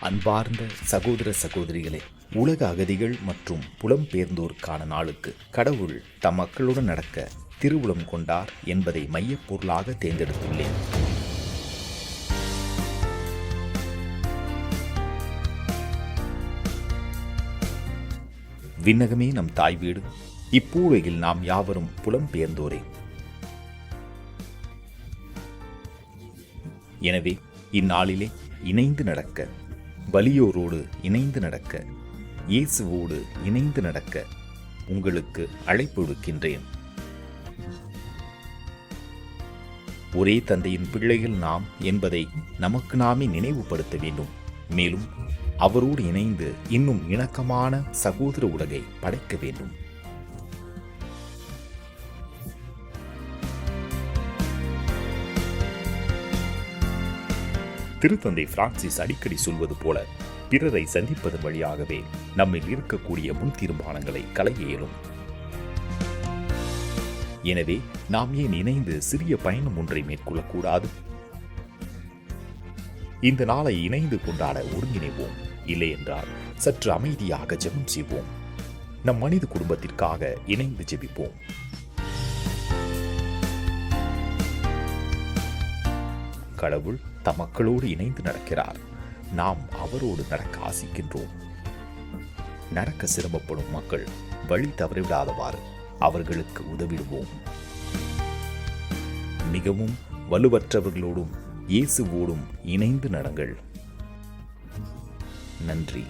அன்பார்ந்த சகோதர சகோதரிகளே உலக அகதிகள் மற்றும் புலம்பெயர்ந்தோருக்கான நாளுக்கு கடவுள் தம் மக்களுடன் நடக்க திருவுளம் கொண்டார் என்பதை மையப் பொருளாக தேர்ந்தெடுத்துள்ளேன். விண்ணகமே நம் தாய் வீடு. இப்பூவையில் நாம் யாவரும் புலம்பெயர்ந்தோரே. எனவே இந்நாளிலே இணைந்து நடக்க வலியோரோடு இணைந்து நடக்க இயேசுவோடு இணைந்து நடக்க உங்களுக்கு அழைப்பு விடுக்கின்றேன். ஒரே தந்தையின் பிள்ளைகள் நாம் என்பதை நமக்கு நாமே நினைவுபடுத்த வேண்டும். மேலும் அவரோடு இணைந்து இன்னும் இணக்கமான சகோதர உலகை படைக்க வேண்டும். திருத்தந்தை பிரான்சிஸ் அடிக்கடி சொல்வது போல பிறரை சந்திப்பதன் வழியாகவே நம்மில் இருக்கக்கூடிய முன் தீர்மானங்களை களைய இயலும். எனவே நாம் ஏன் இணைந்து சிறிய பயணம் ஒன்றை மேற்கொள்ளக்கூடாது? இந்த நாளை இணைந்து கொண்டாட ஒருங்கிணைவோம். இல்லை என்றால் சற்று அமைதியாக ஜெபம் செய்வோம். நம் மனித குடும்பத்திற்காக இணைந்து ஜெபிப்போம். கடவுள் தம் மக்களோடு இணைந்து நடக்கிறார். நாம் அவரோடு நடக்க ஆசிக்கின்றோம். நடக்க சிரமப்படும் மக்கள் வழி தவறிவிடாதவாறு அவர்களுக்கு உதவிடுவோம். மிகவும் வலுவற்றவர்களோடும் இயேசுவோடும் இணைந்து நடங்கள். நன்றி.